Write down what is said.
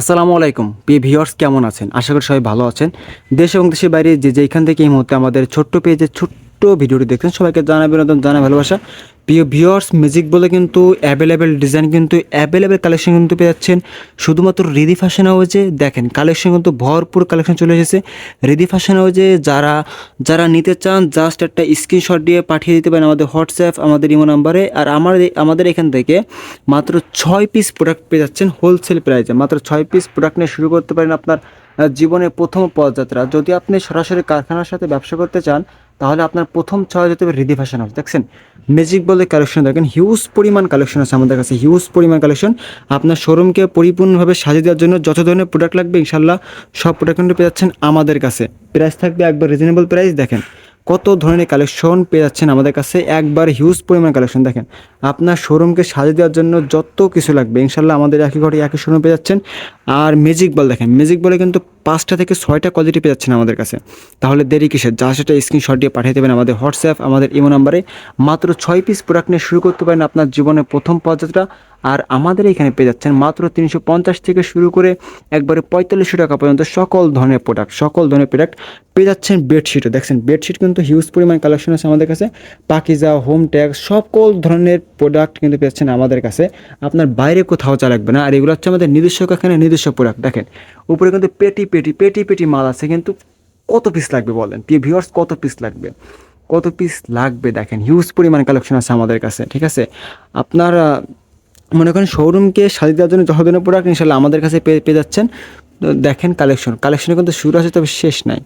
আসসালামু আলাইকুম। P viewers কেমন আছেন? আশা করি সবাই ভালো আছেন। দেশ এবং দেশের বাইরে যে যেখান থেকে এই মুহূর্তে আমাদের ছোট্ট পেজে ছোট্ট ভিডিওটি দেখছেন সবাইকে জানা বিনোদন জানা ভালোবাসা। প্রিয় ভিওর্স ম্যাজিক বলে কিন্তু অ্যাভেলেবেল ডিজাইন কিন্তু অ্যাভেলেবেল কালেকশন কিন্তু পেয়ে যাচ্ছেন। শুধুমাত্র রিদি ফ্যাশন হাউজে দেখেন কালেকশন কিন্তু ভরপুর কালেকশন চলে এসেছে। রিদি ফ্যাশন হাউজে যারা যারা নিতে চান জাস্ট একটা স্ক্রিনশট দিয়ে পাঠিয়ে দিতে পারেন আমাদের হোয়াটসঅ্যাপ আমাদের ইমো নাম্বারে আর আমার, আমাদের এখান থেকে মাত্র ছয় পিস প্রোডাক্ট পেয়ে যাচ্ছেন হোলসেল প্রাইসে মাত্র ছয় পিস প্রোডাক্ট নিয়ে শুরু করতে পারেন আপনার জীবনের প্রথম পদযাত্রা। যদি আপনি সরাসরি কারখানার সাথে ব্যবসা করতে চান, তাহলে আপনার প্রথম ছয় যেতে হবে রিদি ফ্যাশন হাউস দেখছেন? ম্যাজিক বলে কালেকশন দেখেন হিউজ পরিমাণ কালেকশন আছে আমাদের কাছে হিউজ পরিমাণ কালেকশন আপনার শোরুমকে পরিপূর্ণভাবে সাজিয়ে দেওয়ার জন্য যত ধরনের প্রোডাক্ট লাগবে ইনশাল্লাহ সব প্রোডাক্ট কিন্তু পেয়ে যাচ্ছেন আমাদের কাছে। প্রাইস থাকবে একবার রিজনেবল প্রাইস দেখেন। কত ধরনের কালেকশন পেয়ে যাচ্ছেন আমাদের কাছে? একবার হিউজ পরিমাণ কালেকশন দেখেন। আপনার শোরুমকে সাজিয়ে দেওয়ার জন্য যত কিছু লাগবে ইনশাল্লাহ আমাদের একই ঘরে একই শোরুম পেয়ে যাচ্ছেন। আর ম্যাজিক বল দেখেন ম্যাজিক বলে কিন্তু পাঁচটা থেকে ছয়টা কোয়ালিটি পেয়ে যাচ্ছেন আমাদের কাছে। তাহলে দেরি কিসের? যা সেটা স্ক্রিনশট দিয়ে পাঠিয়ে দেবেন আমাদের হোয়াটসঅ্যাপ আমাদের ইমো নাম্বারে মাত্র ছয় পিস প্রোডাক্ট নিয়ে শুরু করতে পারেন আপনার জীবনের প্রথম পদযাত্রা। আর আমাদের এখানে পেয়ে যাচ্ছেন মাত্র তিনশো পঞ্চাশ থেকে শুরু করে একবারে পঁয়তাল্লিশশো টাকা পর্যন্ত সকল ধরনের প্রোডাক্ট সকল ধরনের প্রোডাক্ট পেয়ে যাচ্ছেন বেডশিটও দেখছেন বেডশিট কিন্তু হিউজ পরিমাণ কালেকশন আছে আমাদের কাছে। পাকিজা হোম ট্যাগ সকল ধরনের প্রোডাক্ট কিন্তু পেয়ে যাচ্ছেন আমাদের কাছে। আপনার বাইরে কোথাও চা লাগবে না। আর এগুলো হচ্ছে আমাদের নিজস্ব কারখানার নিজস্ব প্রোডাক্ট দেখেন, উপরে কিন্তু পেটি পেটি পেটি পেটি পেটি মাল আছে, কিন্তু কত পিস লাগবে বলেন? প্রিয় ভিউয়ার্স কত পিস লাগবে? কত পিস লাগবে? দেখেন হিউজ পরিমাণ কালেকশন আছে আমাদের কাছে, ঠিক আছে? আপনার মনে করেন শোরুমকে সাজিয়ে দেওয়ার জন্য যত ধরনের প্রোডাক্ট ইনশাল্লাহ আমাদের কাছে পেয়ে পেয়ে যাচ্ছেন। দেখেন কালেকশন কালেকশনে কিন্তু শুরু আছে, তবে শেষ নাই।